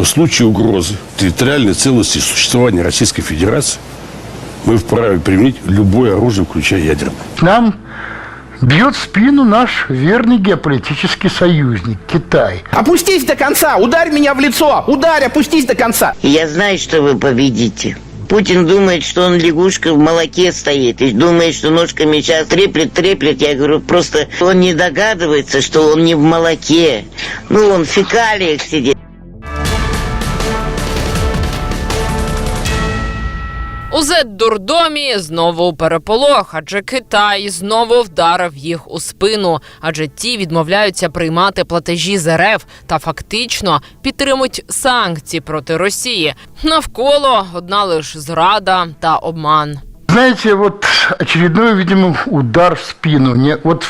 что в случае угрозы территориальной целостности и существования Российской Федерации мы вправе применить любое оружие, включая ядерное. Нам бьет в спину наш верный геополитический союзник Китай. Опустись до конца, ударь меня в лицо, ударь, опустись до конца. Я знаю, что вы победите. Путин думает, что он лягушка в молоке стоит и думает, что ножками сейчас треплет, треплет. Я говорю, просто он не догадывается, что он не в молоке. Ну, он в фекалиях сидит. У Зет-дурдомі знову переполох, адже Китай знову вдарив їх у спину, адже ті відмовляються приймати платежі з РФ та фактично підтримують санкції проти Росії. Навколо одна лише зрада та обман. Знаете, вот очередной, видимо, удар в спину. Не, вот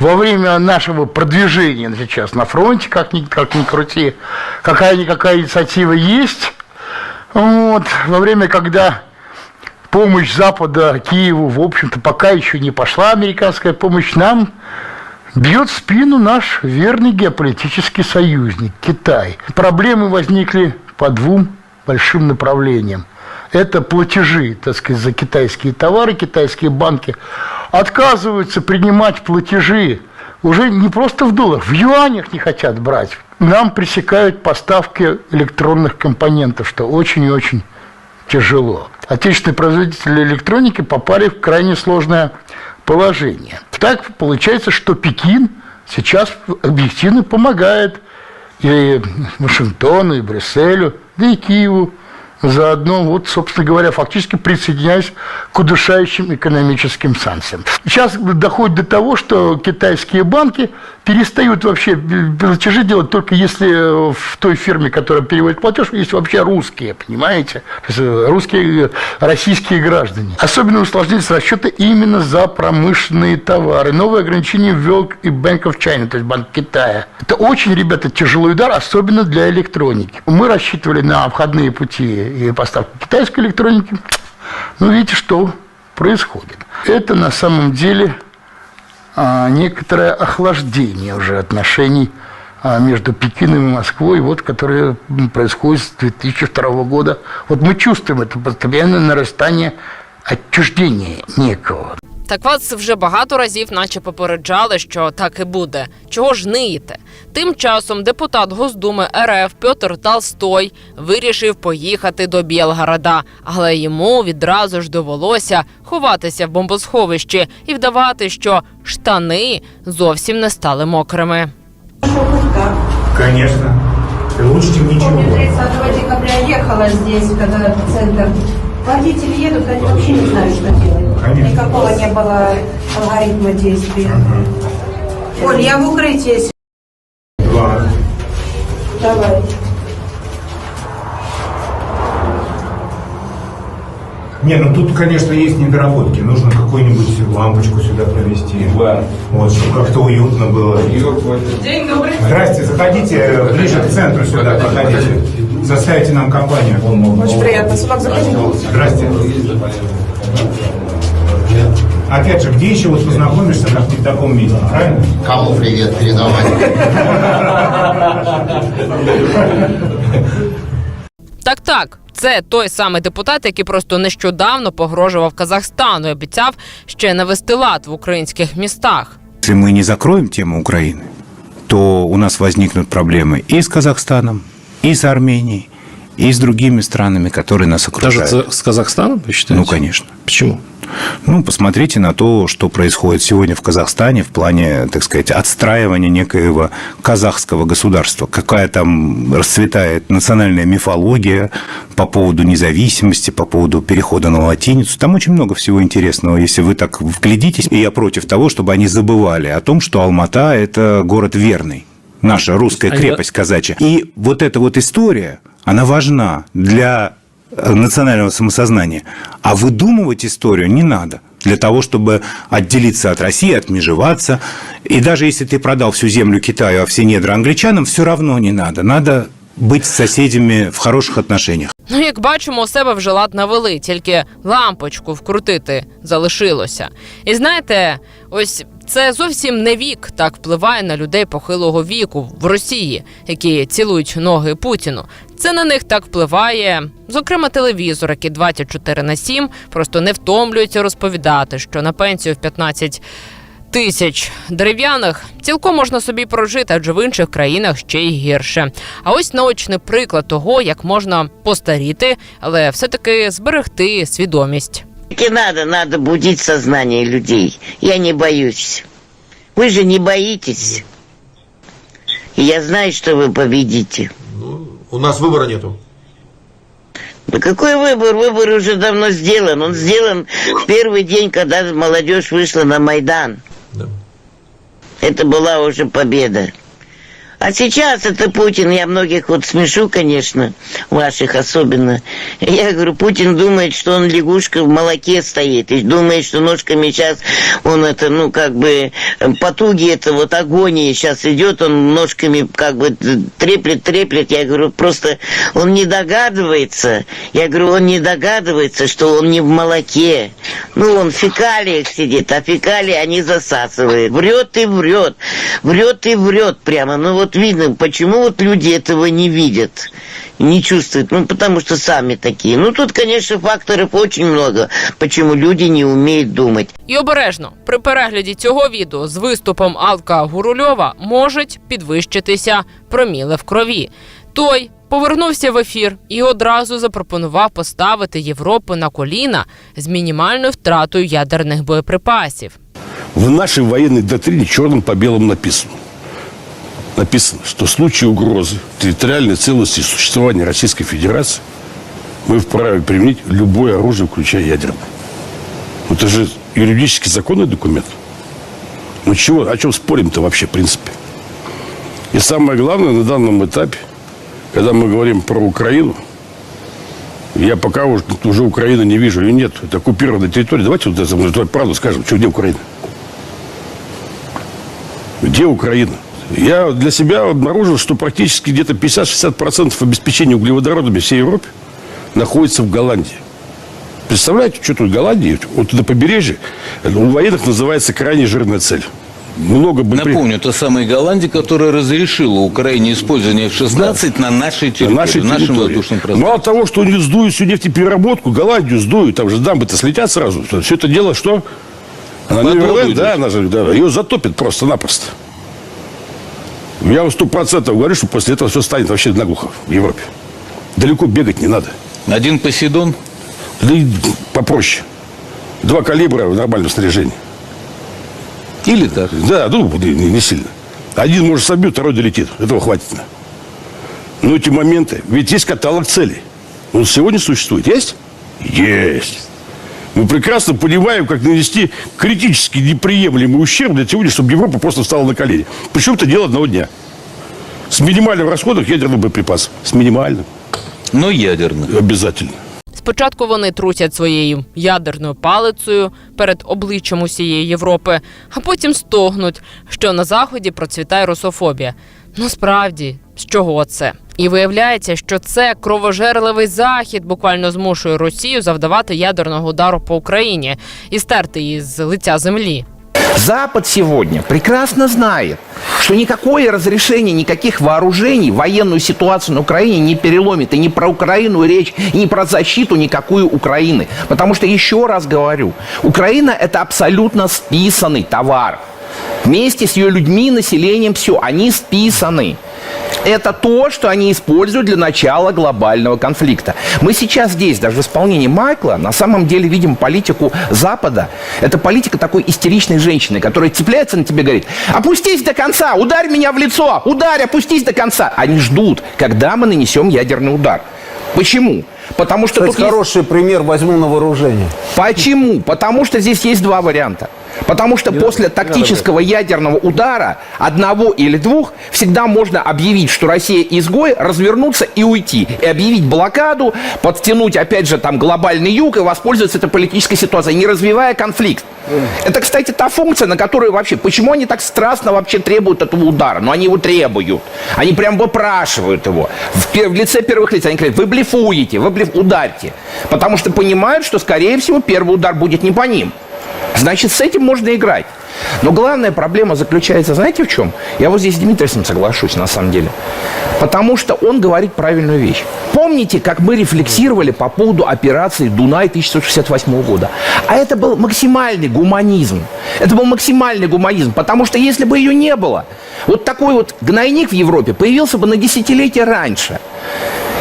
во время нашего продвижения сейчас на фронте, как ни, как ни крути, какая-никакая инициатива есть. Вот, во время, когда помощь Запада Киеву, в общем-то, пока еще не пошла американская помощь нам, бьет спину наш верный геополитический союзник Китай. Проблемы возникли по двум большим направлениям. Это платежи, так сказать, за китайские товары, китайские банки отказываются принимать платежи уже не просто в долларах, в юанях не хотят брать. Нам пресекают поставки электронных компонентов, что очень и очень тяжело. Отечественные производители электроники попали в крайне сложное положение. Так получается, что Пекин сейчас объективно помогает и Вашингтону, и Брюсселю, да и Киеву. Заодно, вот, собственно говоря, фактически присоединяясь к удушающим экономическим санкциям. Сейчас доходит до того, что китайские банки перестают вообще платежи делать только если в той фирме, которая переводит платеж, есть вообще русские, понимаете? Э, русские, э, российские граждане. Особенно усложнились расчеты именно за промышленные товары. Новые ограничения ввел и Bank of China, то есть Банк Китая. Это очень, ребята, тяжелый удар, особенно для электроники. Мы рассчитывали на обходные пути и поставку китайской электроники. Ну, видите, что происходит. Это на самом деле а, некоторое охлаждение уже отношений а, между Пекином и Москвой, вот, которое происходит с 2002 года. Вот мы чувствуем это постоянное нарастание отчуждения некого. Так вас вже багато разів, наче попереджали, що так і буде. Чого ж ниєте? Тим часом депутат Госдуми РФ Петр Толстой вирішив поїхати до Білгорода, але йому відразу ж довелося ховатися в бомбосховищі і вдавати, що штани зовсім не стали мокрими. И лучше, чем Помню, ничего. 30 декабря ехала здесь, когда центр. Водители едут, они вообще не знают, что делать. Конечно. Никакого не было алгоритма действия. Оль, я в укрытии. Два. Давай. Не, ну тут, конечно, есть недоработки. Нужно какую-нибудь лампочку сюда провести. Вот, чтобы как-то уютно было. День добрый. Здрасте, заходите ближе к центру сюда, подходите. Составите нам компанию. Очень приятно. Сынок, заходи. Здрасте. Опять же, где еще вот познакомишься, как не в таком месте, правильно? Кому привет передавать? Так, так. Це той самий депутат, який просто нещодавно погрожував Казахстану і обіцяв ще навести лад в українських містах. Если мы не закроем тему Украины, то у нас возникнут проблемы и с Казахстаном, и с Арменией, и с другими странами, которые нас Даже окружают. с с Казахстаном, вы считаете? Ну, конечно. Почему? Ну, посмотрите на то, что происходит сегодня в Казахстане в плане, так сказать, отстраивания некоего казахского государства. Какая там расцветает национальная мифология по поводу независимости, по поводу перехода на латиницу. Там очень много всего интересного, если вы так вглядитесь. И я против того, чтобы они забывали о том, что Алмата – это город верный. Наша русская Они- крепость казачья. И вот эта вот история, она важна для национального самосознания. А выдумывать историю не надо для того, чтобы отделиться от России, отмежеваться. И даже если ты продал всю землю Китаю, а все недра англичанам, все равно не надо. Надо быть с соседями в хороших отношениях. Ну, як бачимо, у себе вже лад навели, тільки лампочку вкрутити залишилося. І знаєте, ось Це зовсім не вік так впливає на людей похилого віку в Росії, які цілують ноги Путіну. Це на них так впливає, зокрема, телевізор, який 24 на 7 просто не втомлюється розповідати, що на пенсію в 15 тисяч дерев'яних цілком можна собі прожити, адже в інших країнах ще й гірше. А ось наочний приклад того, як можна постаріти, але все-таки зберегти свідомість. И надо, надо будить сознание людей. Я не боюсь. Вы же не боитесь. И я знаю, что вы победите. У нас выбора нету. Да какой выбор? Выбор уже давно сделан. Он сделан в первый день, когда молодежь вышла на Майдан. Да. Это была уже победа. А сейчас это Путин, я многих вот смешу, конечно, ваших особенно. Я говорю, Путин думает, что он лягушка в молоке стоит, и думает, что ножками сейчас он это, ну, как бы, э, потуги это вот агонии сейчас идет, он ножками как бы треплет, треплет. Я говорю, просто он не догадывается, я говорю, он не догадывается, что он не в молоке. Ну, он в фекалиях сидит, а фекалии они засасывают. Врет и врет, врет и врет прямо. Ну, вот видно, почему вот люди этого не видят, не чувствуют. Ну, потому что сами такие. Ну, тут, конечно, факторов очень много, почему люди не умеют думать. І обережно при перегляді цього відео з виступом Алка Гурульова можуть підвищитися проміли в крові. Той повернувся в ефір і одразу запропонував поставити Європу на коліна з мінімальною втратою ядерних боєприпасів. В нашей военной доктрине черным по белому написано. Написано, что в случае угрозы территориальной целостности и существования Российской Федерации мы вправе применить любое оружие, включая ядерное. Это же юридически законный документ. Ну чего, о чем спорим-то вообще, в принципе? И самое главное на данном этапе, когда мы говорим про Украину, я пока уже, уже Украины не вижу, ее нет. Это оккупированная территория. Давайте вот это, вот правду скажем, что, где Украина? Где Украина? Я для себя обнаружил, что практически где-то 50-60% обеспечения углеводородами всей Европе находится в Голландии. Представляете, что тут Голландии, вот на побережье, у военных называется крайне жирная цель. Много бы... при- Напомню, та самая Голландия, которая разрешила Украине использование F-16 на нашей на территории, нашей в нашем территории. воздушном пространстве. Мало того, что они сдуют всю нефтепереработку, Голландию сдуют, там же дамбы-то слетят сразу. Все это дело что? Она идет. да, она же, да, ее затопит просто-напросто. Я вам сто процентов говорю, что после этого все станет вообще наглухо в Европе. Далеко бегать не надо. Один Посейдон, Да попроще. Два калибра в нормальном снаряжении. или так. Да, ну, не, не сильно. Один, может, собьет, второй долетит. Этого хватит. Но эти моменты... Ведь есть каталог целей. Он сегодня существует. Есть? Есть. Мы прекрасно понимаем, как нанести критически неприемлемый ущерб для сегодня, чтобы Европа просто встала на колени. Причем это дело одного дня. С минимальным расходом ядерных боеприпасов. С минимальным. Но ядерных. Обязательно. Спочатку вони трусять своєю ядерною палицею перед обличчям усієї Європи, а потім стогнуть, що на заході процвітає русофобія. Ну справді, з чого це? І виявляється, що це кровожерливий захід буквально змушує Росію завдавати ядерного удару по Україні і стерти її з лиця землі. Запад сегодня прекрасно знает, что никакое разрешение никаких вооружений военную ситуацию на Украине не переломит. И не про Украину речь, и не про защиту никакую Украины. Потому что, еще раз говорю, Украина – это абсолютно списанный товар. Вместе с ее людьми, населением, все, они списаны. Это то, что они используют для начала глобального конфликта. Мы сейчас здесь, даже в исполнении Майкла, на самом деле видим политику Запада. Это политика такой истеричной женщины, которая цепляется на тебе и говорит, опустись до конца, ударь меня в лицо, ударь, опустись до конца. Они ждут, когда мы нанесем ядерный удар. Почему? Потому что Кстати, тут есть- хороший пример возьму на вооружение. Почему? Потому что здесь есть два варианта. Потому что после тактического ядерного удара, одного или двух, всегда можно объявить, что Россия изгой, развернуться и уйти. И объявить блокаду, подтянуть, опять же, там глобальный юг и воспользоваться этой политической ситуацией, не развивая конфликт. Это, кстати, та функция, на которую вообще... Почему они так страстно вообще требуют этого удара? Но они его требуют. Они прям выпрашивают его. В, в лице первых лиц они говорят, вы блефуете, вы блеф... ударьте. Потому что понимают, что, скорее всего, первый удар будет не по ним. Значит, с этим можно играть. Но главная проблема заключается, знаете, в чем? Я вот здесь с Дмитрием соглашусь, на самом деле. Потому что он говорит правильную вещь. Помните, как мы рефлексировали по поводу операции «Дунай» 1968 года? А это был максимальный гуманизм. Это был максимальный гуманизм, потому что если бы ее не было, вот такой вот гнойник в Европе появился бы на десятилетия раньше.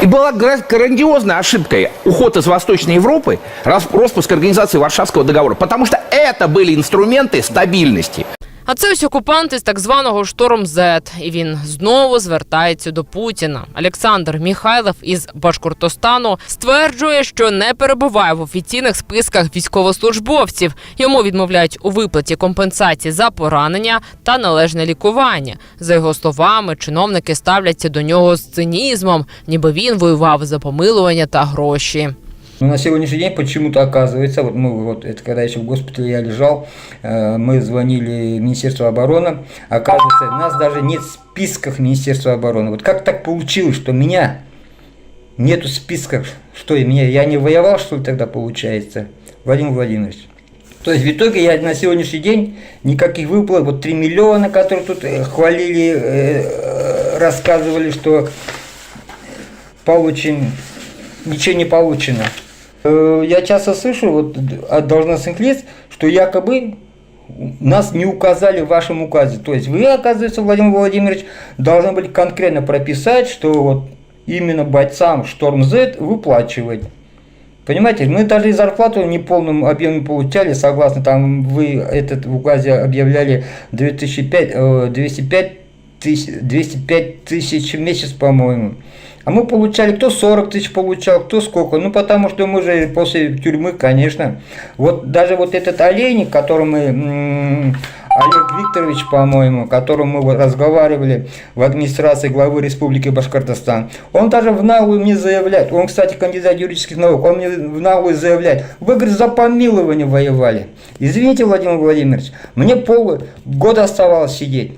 И была гра- грандиозной ошибкой уход из Восточной Европы, рас- распуск организации Варшавского договора, потому что это были инструменты стабильности. А це ось окупант із так званого Шторм Z. І він знову звертається до Путіна. Олександр Міхайлов із Башкортостану стверджує, що не перебуває в офіційних списках військовослужбовців. Йому відмовляють у виплаті компенсації за поранення та належне лікування. За його словами, чиновники ставляться до нього з цинізмом, ніби він воював за помилування та гроші. Но на сегодняшний день почему-то оказывается, вот мы вот это когда еще в госпитале я лежал, э, мы звонили в Министерство обороны, оказывается, нас даже нет в списках Министерства обороны. Вот как так получилось, что меня нету в списках, что меня, я не воевал, что ли, тогда получается, Владимир Владимирович? То есть в итоге я на сегодняшний день никаких выплат, вот 3 миллиона, которые тут э, хвалили, э, рассказывали, что получен, ничего не получено. Э, Я часто слышу вот от должностных лиц, что якобы нас не указали в вашем указе. То есть вы, оказывается, Владимир Владимирович, должны были конкретно прописать, что вот именно бойцам Шторм Z выплачивать. Понимаете, мы даже и зарплату не в полном объеме получали, согласно там вы этот в указе объявляли 2005, э, 205 тысяч, 205 тысяч в месяц, по-моему. А мы получали, кто 40 тысяч получал, кто сколько. Ну, потому что мы же после тюрьмы, конечно. Вот даже вот этот олейник, который мы, Олег Викторович, по-моему, которым мы разговаривали в администрации главы Республики Башкортостан, он даже в наглую мне заявляет, он, кстати, кандидат юридических наук, он мне в наглую заявляет, вы, говорит, за помилование воевали. Извините, Владимир Владимирович, мне полгода оставалось сидеть.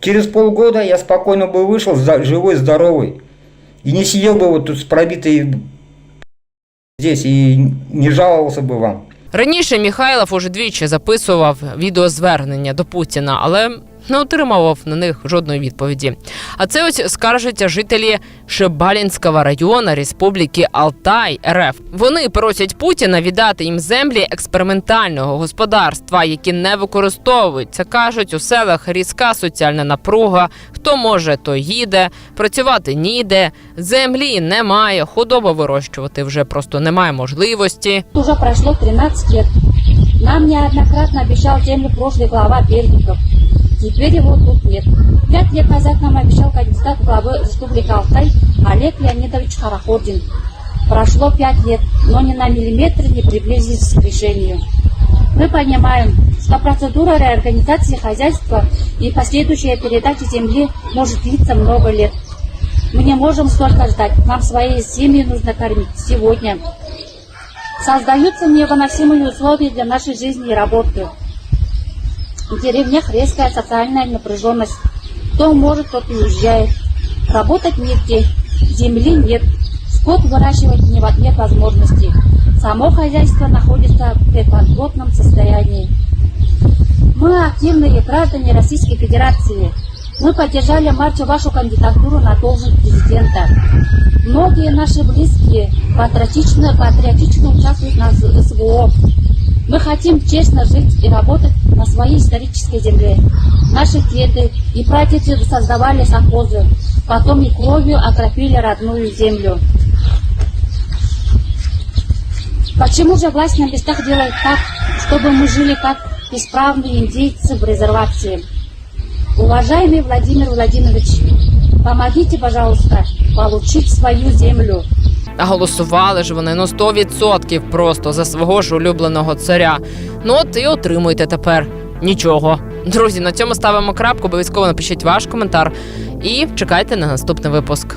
Через полгода я спокойно бы вышел, живой, здоровый. И не сидел бы вот тут с пробитой здесь и не жаловался бы вам. Раніше Міхайлов уже двічі записував відеозвернення до Путіна, але не отримував на них жодної відповіді. А це ось скаржаться жителі Шебалінського району Республіки Алтай РФ. Вони просять Путіна віддати їм землі експериментального господарства, які не використовуються. кажуть у селах різка соціальна напруга. Хто може, то їде, працювати ніде, землі немає, худобу вирощувати вже просто немає можливості. Уже прошло 13 лет. Нам неоднократно обещал землю прошлый глава Бердников. Теперь его тут нет. Пять лет назад нам обещал кандидат главы Республики Алтай Олег Леонидович Хараходин. Прошло пять лет, но ни на миллиметр не приблизились к решению. Мы понимаем, что процедура реорганизации хозяйства и последующая передача земли может длиться много лет. Мы не можем столько ждать, нам свои семьи нужно кормить сегодня. Создаются невыносимые условия для нашей жизни и работы. В деревнях резкая социальная напряженность. Кто может, тот и уезжает. Работать негде, земли нет, скот выращивать не нет возможности. Само хозяйство находится в бесплотном состоянии. Мы активные граждане Российской Федерации. Мы поддержали марте вашу кандидатуру на должность президента. Многие наши близкие патриотично, патриотично участвуют на СВО. Мы хотим честно жить и работать на своей исторической земле. Наши деды и прадеды создавали совхозы, потом и кровью окропили родную землю. Почему же власть на местах делает так, чтобы мы жили как исправные индейцы в резервации? Уважаемый Владимир Владимирович, помогите, пожалуйста, получить свою землю. Та голосували ж вони ну 100% просто за свого ж улюбленого царя. Ну от і отримуйте тепер нічого. Друзі, на цьому ставимо крапку. Обов'язково напишіть ваш коментар і чекайте на наступний випуск.